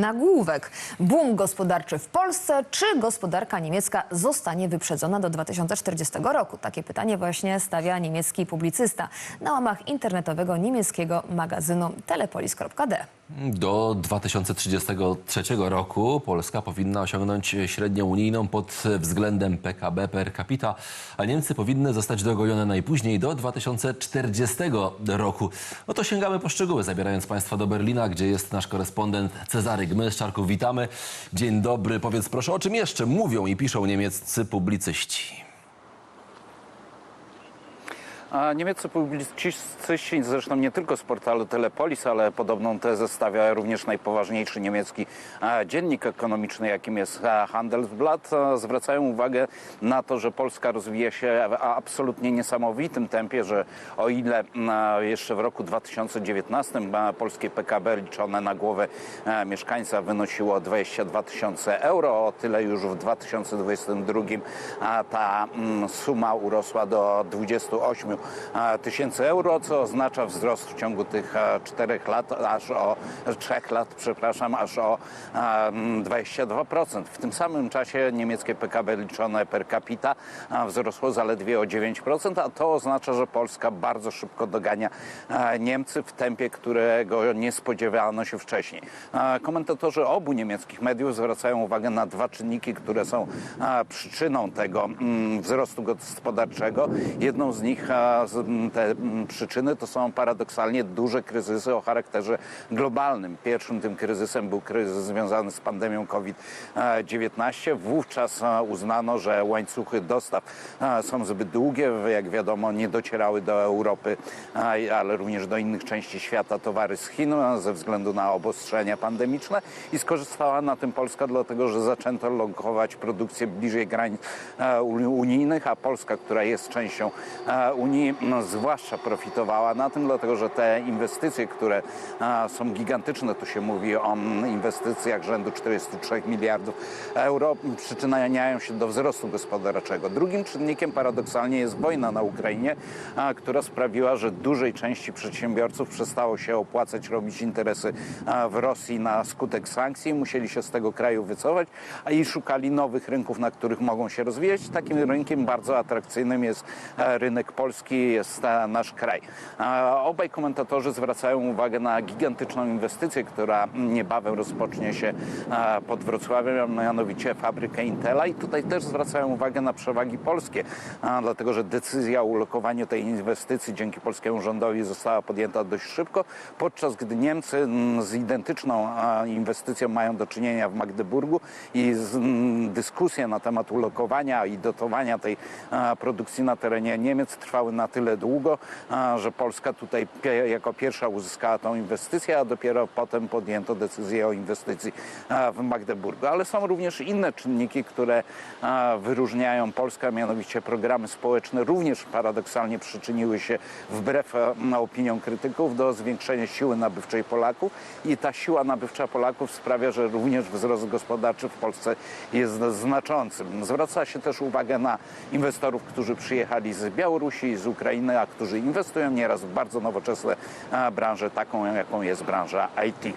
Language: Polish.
nagłówek. Boom gospodarczy w Polsce, czy gospodarka niemiecka zostanie wyprzedzona do 2040 roku? Takie pytanie właśnie stawia niemiecki publicysta na łamach internetowego niemieckiego magazynu telepolis.d. Do 2033 roku Polska powinna osiągnąć średnią unijną pod względem PKB per capita, a Niemcy powinny zostać dogonione najpóźniej do 2040 roku. No to sięgamy po szczegóły, zabierając Państwa do Berlina, gdzie jest nasz korespondent Cezary Gmyszczarków. Witamy. Dzień dobry. Powiedz proszę, o czym jeszcze mówią i piszą niemieccy publicyści? A niemieccy publicyści, zresztą nie tylko z portalu Telepolis, ale podobną tezę stawia również najpoważniejszy niemiecki dziennik ekonomiczny, jakim jest Handelsblatt. Zwracają uwagę na to, że Polska rozwija się w absolutnie niesamowitym tempie, że o ile e, jeszcze w roku 2019 e, polskie PKB liczone na głowę mieszkańca wynosiło 22 tysiące euro, o tyle już w 2022 a ta mm, suma urosła do 28 e, tysięcy euro, co oznacza wzrost w ciągu tych czterech lat, aż o trzech lat, przepraszam, aż o e, mm, 22%. W tym samym czasie niemieckie PKB liczone per capita wzrosło zaledwie o 9%, a to oznacza, że Polska bardzo szybko dogania Niemcy w tempie, którego nie spodziewano się wcześniej. Komentatorzy obu niemieckich mediów zwracają uwagę na dwa czynniki, które są przyczyną tego mm, wzrostu gospodarczego. Jedną z nich, te przyczyny to są paradoksalnie duże kryzysy o charakterze globalnym. Pierwszym tym kryzysem był kryzys związany z pandemią COVID-19. Wówczas e, uznano, że łańcuchy dostaw e, są zbyt długie. Jak wiadomo, nie docierały do Europy, e, ale również do innych części świata towary z Chin ze względu na obostrzenia pandemiczne i skorzystała na tym Polska, dlatego że zaczęto lokować produkcję bliżej granic uni- unijnych, a Polska, która jest częścią e, Unii, no, zwłaszcza profitowała na tym, dlatego że te inwestycje, które e, są gigantyczne, tu się mówi o mm, inwestycjach rzędu 43 miliardów euro, przyczyniają się do wzrostu gospodarczego. Drugim czynnikiem paradoksalnie jest wojna na Ukrainie, a, która sprawiła, że dużej części przedsiębiorców przestało się opłacać robić interesy a, w Rosji na skutek sankcji, musieli się z tego kraju wycofać, a i szukali nowych rynków, na których mogą się rozwijać. Takim rynkiem bardzo atrakcyjnym jest e, rynek polski, jest e, nasz kraj. Obaj komentatorzy zwracają uwagę na gigantyczną inwestycję, która niebawem rozpocznie się pod Wrocławiem, mianowicie fabrykę Intela i tutaj też zwracają uwagę na przewagi polskie, dlatego że decyzja o ulokowaniu tej inwestycji dzięki polskiemu rządowi została podjęta dość szybko, podczas gdy Niemcy mm, z identyczną inwestycją mają do czynienia w Magdeburgu i mm, dyskusje na temat ulokowania i dotowania tej produkcji na terenie Niemiec trwały na tyle długo, że Polska tutaj jako pierwsza uzyskała tą inwestycję, a dopiero potem podjęto decyzję o inwestycji w Magdeburgu. Ale są również inne czynniki, które wyróżniają Polskę, mianowicie programy społeczne również paradoksalnie przyczyniły się wbrew opiniom krytyków do zwiększenia siły nabywczej Polaków i ta siła nabywcza Polaków sprawia, że również wzrost gospodarczy w Polsce jest znaczący. Zwraca się też uwagę na inwestorów, którzy przyjechali z Białorusi i Ukrainy, a którzy inwestują nieraz w bardzo nowoczesne e, branże, taką jaką jest branża IT.